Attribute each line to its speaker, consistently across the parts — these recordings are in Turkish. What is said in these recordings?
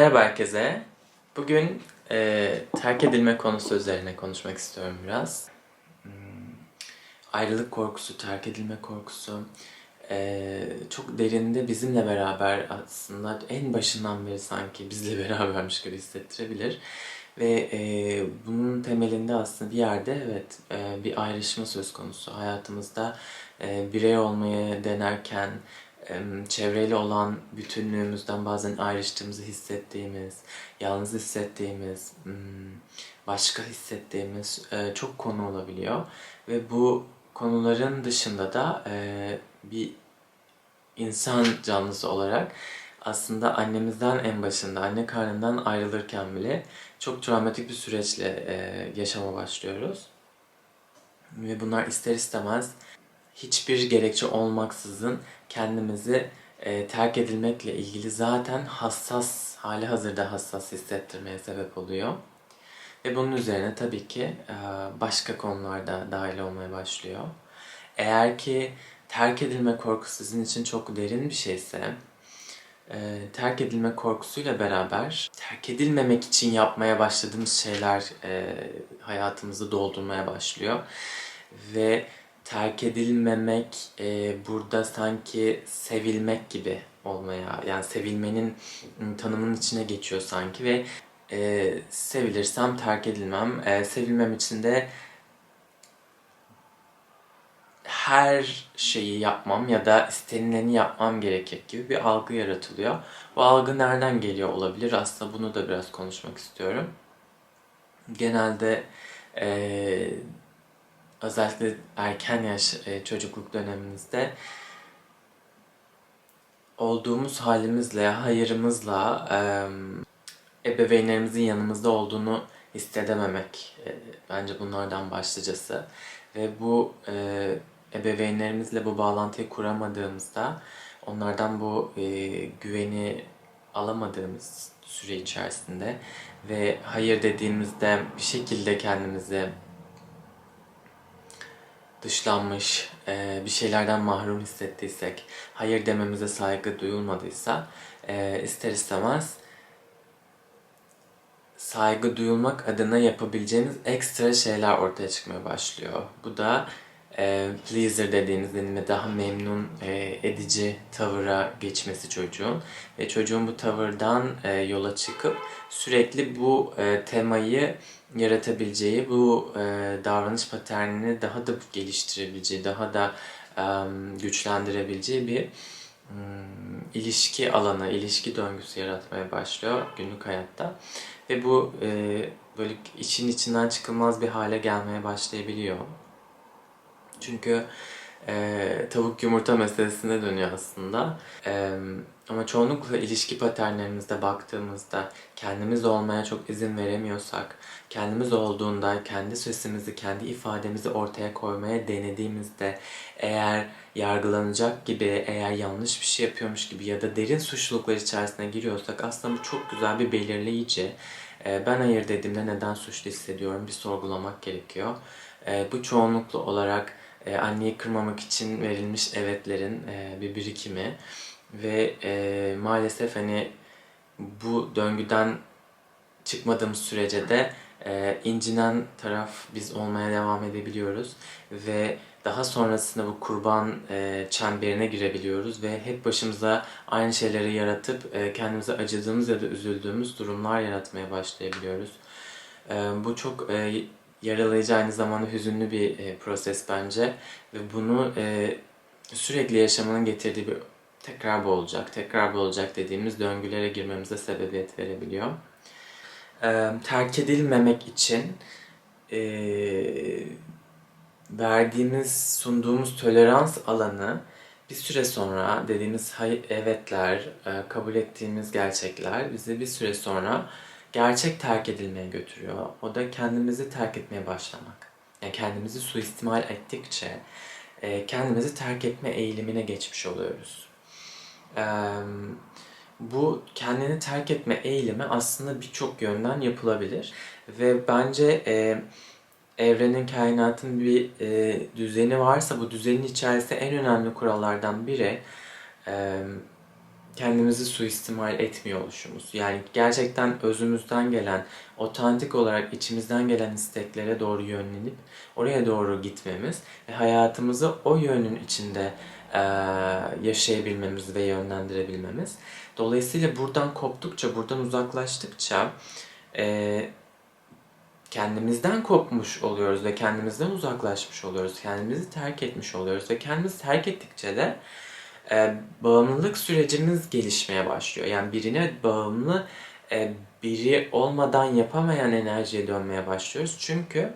Speaker 1: Merhaba herkese. Bugün e, terk edilme konusu üzerine konuşmak istiyorum biraz. Hmm, ayrılık korkusu, terk edilme korkusu e, çok derinde bizimle beraber aslında en başından beri sanki bizle berabermiş gibi hissettirebilir. Ve e, bunun temelinde aslında bir yerde evet e, bir ayrışma söz konusu. Hayatımızda e, birey olmaya denerken çevreyle olan bütünlüğümüzden bazen ayrıştığımızı hissettiğimiz, yalnız hissettiğimiz, hmm, başka hissettiğimiz e, çok konu olabiliyor. Ve bu konuların dışında da e, bir insan canlısı olarak aslında annemizden en başında, anne karnından ayrılırken bile çok travmatik bir süreçle e, yaşama başlıyoruz. Ve bunlar ister istemez hiçbir gerekçe olmaksızın kendimizi e, terk edilmekle ilgili zaten hassas, hali hazırda hassas hissettirmeye sebep oluyor. Ve bunun üzerine tabii ki e, başka konularda dahil olmaya başlıyor. Eğer ki terk edilme korkusu sizin için çok derin bir şeyse, e, terk edilme korkusuyla beraber terk edilmemek için yapmaya başladığımız şeyler e, hayatımızı doldurmaya başlıyor. Ve terk edilmemek e, burada sanki sevilmek gibi olmaya yani sevilmenin ım, tanımının içine geçiyor sanki ve e, sevilirsem terk edilmem. E, sevilmem için de her şeyi yapmam ya da istenileni yapmam gerekir gibi bir algı yaratılıyor. Bu algı nereden geliyor olabilir? Aslında bunu da biraz konuşmak istiyorum. Genelde e, özellikle erken yaş e, çocukluk dönemimizde olduğumuz halimizle, hayırımızla e, ebeveynlerimizin yanımızda olduğunu hissedememek e, bence bunlardan başlıcası. Ve bu e, ebeveynlerimizle bu bağlantıyı kuramadığımızda onlardan bu e, güveni alamadığımız süre içerisinde ve hayır dediğimizde bir şekilde kendimizi dışlanmış, e, bir şeylerden mahrum hissettiysek, hayır dememize saygı duyulmadıysa e, ister istemez saygı duyulmak adına yapabileceğimiz ekstra şeyler ortaya çıkmaya başlıyor. Bu da e, pleaser dediğimiz yani daha memnun e, edici tavıra geçmesi çocuğun ve çocuğun bu tavırdan e, yola çıkıp sürekli bu e, temayı yaratabileceği, bu e, davranış paternini daha da geliştirebileceği, daha da e, güçlendirebileceği bir hmm, ilişki alanı, ilişki döngüsü yaratmaya başlıyor günlük hayatta. Ve bu e, böyle için içinden çıkılmaz bir hale gelmeye başlayabiliyor. Çünkü e, tavuk yumurta meselesine dönüyor aslında. E, ama çoğunlukla ilişki paternlerimizde baktığımızda kendimiz olmaya çok izin veremiyorsak, kendimiz olduğunda kendi sesimizi, kendi ifademizi ortaya koymaya denediğimizde eğer yargılanacak gibi, eğer yanlış bir şey yapıyormuş gibi ya da derin suçluluklar içerisine giriyorsak aslında bu çok güzel bir belirleyici. Ben hayır dediğimde neden suçlu hissediyorum bir sorgulamak gerekiyor. Bu çoğunlukla olarak anneyi kırmamak için verilmiş evetlerin bir birikimi ve e, maalesef hani bu döngüden çıkmadığımız sürece de e, incinen taraf biz olmaya devam edebiliyoruz ve daha sonrasında bu kurban e, çemberine girebiliyoruz ve hep başımıza aynı şeyleri yaratıp e, kendimize acıdığımız ya da üzüldüğümüz durumlar yaratmaya başlayabiliyoruz. E, bu çok e, yaralayıcı aynı zamanda hüzünlü bir e, proses bence ve bunu e, sürekli yaşamanın getirdiği bir tekrar bu olacak, tekrar bu olacak dediğimiz döngülere girmemize sebebiyet verebiliyor. E, terk edilmemek için e, verdiğimiz, sunduğumuz tolerans alanı bir süre sonra dediğimiz hayır, evetler, kabul ettiğimiz gerçekler bizi bir süre sonra gerçek terk edilmeye götürüyor. O da kendimizi terk etmeye başlamak. Yani kendimizi suistimal ettikçe kendimizi terk etme eğilimine geçmiş oluyoruz. Bu kendini terk etme eğilimi aslında birçok yönden yapılabilir ve bence e, evrenin, kainatın bir e, düzeni varsa bu düzenin içerisinde en önemli kurallardan biri e, kendimizi suistimal etmiyor oluşumuz. Yani gerçekten özümüzden gelen, otantik olarak içimizden gelen isteklere doğru yönlenip oraya doğru gitmemiz ve hayatımızı o yönün içinde yaşayabilmemiz ve yönlendirebilmemiz. Dolayısıyla buradan koptukça, buradan uzaklaştıkça kendimizden kopmuş oluyoruz ve kendimizden uzaklaşmış oluyoruz. Kendimizi terk etmiş oluyoruz ve kendimizi terk ettikçe de bağımlılık sürecimiz gelişmeye başlıyor. Yani birine bağımlı biri olmadan yapamayan enerjiye dönmeye başlıyoruz. Çünkü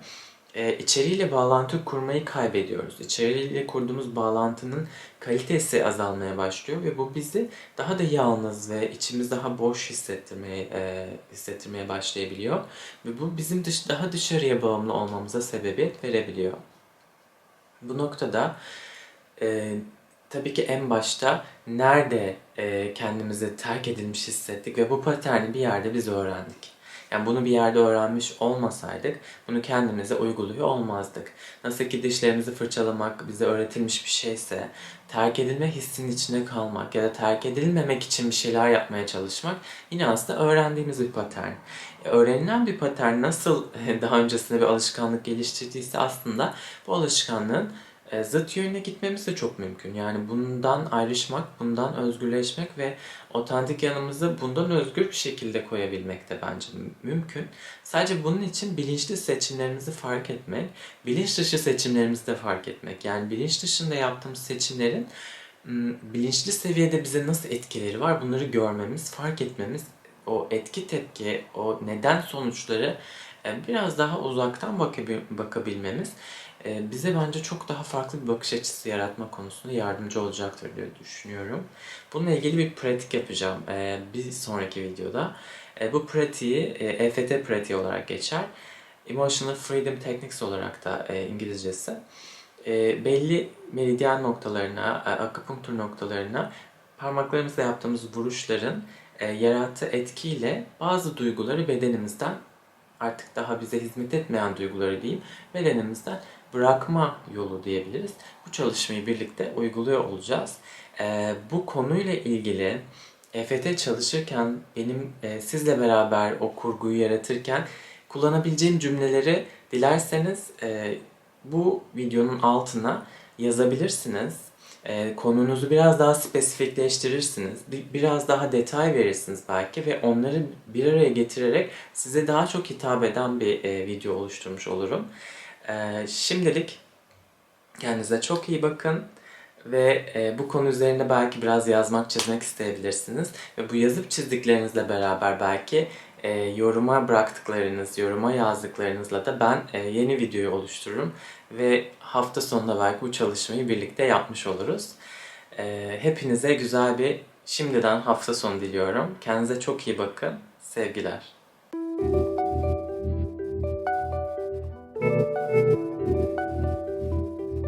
Speaker 1: e, içeriğiyle bağlantı kurmayı kaybediyoruz. İçeriğiyle kurduğumuz bağlantının kalitesi azalmaya başlıyor ve bu bizi daha da yalnız ve içimiz daha boş hissettirmeye e, hissettirmeye başlayabiliyor ve bu bizim dış, daha dışarıya bağımlı olmamıza sebebiyet verebiliyor. Bu noktada e, tabii ki en başta nerede e, kendimizi terk edilmiş hissettik ve bu paterni bir yerde biz öğrendik. Yani bunu bir yerde öğrenmiş olmasaydık bunu kendimize uyguluyor olmazdık. Nasıl ki dişlerimizi fırçalamak bize öğretilmiş bir şeyse terk edilme hissinin içinde kalmak ya da terk edilmemek için bir şeyler yapmaya çalışmak yine aslında öğrendiğimiz bir patern. E, öğrenilen bir patern nasıl daha öncesinde bir alışkanlık geliştirdiyse aslında bu alışkanlığın e, zıt yönüne gitmemiz de çok mümkün. Yani bundan ayrışmak, bundan özgürleşmek ve otantik yanımızı bundan özgür bir şekilde koyabilmek de bence mümkün. Sadece bunun için bilinçli seçimlerimizi fark etmek, bilinç dışı seçimlerimizi de fark etmek. Yani bilinç dışında yaptığımız seçimlerin bilinçli seviyede bize nasıl etkileri var bunları görmemiz, fark etmemiz, o etki tepki, o neden sonuçları e, biraz daha uzaktan bakabil- bakabilmemiz bize bence çok daha farklı bir bakış açısı yaratma konusunda yardımcı olacaktır diye düşünüyorum. Bununla ilgili bir pratik yapacağım e, bir sonraki videoda. E, Bu pratiği e, EFT pratiği olarak geçer. Emotional Freedom Techniques olarak da e, İngilizcesi. E, Belli meridyen noktalarına, e, akupunktur noktalarına parmaklarımızla yaptığımız vuruşların e, yarattığı etkiyle bazı duyguları bedenimizden artık daha bize hizmet etmeyen duyguları diyeyim bedenimizden bırakma yolu diyebiliriz. Bu çalışmayı birlikte uyguluyor olacağız. Ee, bu konuyla ilgili EFT çalışırken benim e, sizle beraber o kurguyu yaratırken kullanabileceğim cümleleri dilerseniz e, bu videonun altına yazabilirsiniz. E, konunuzu biraz daha spesifikleştirirsiniz. Bir, biraz daha detay verirsiniz belki ve onları bir araya getirerek size daha çok hitap eden bir video oluşturmuş olurum. E, şimdilik kendinize çok iyi bakın ve e, bu konu üzerinde belki biraz yazmak, çizmek isteyebilirsiniz. Ve bu yazıp çizdiklerinizle beraber belki e, yoruma bıraktıklarınız, yoruma yazdıklarınızla da ben e, yeni videoyu oluştururum. Ve hafta sonunda belki bu çalışmayı birlikte yapmış oluruz. E, hepinize güzel bir şimdiden hafta sonu diliyorum. Kendinize çok iyi bakın. Sevgiler.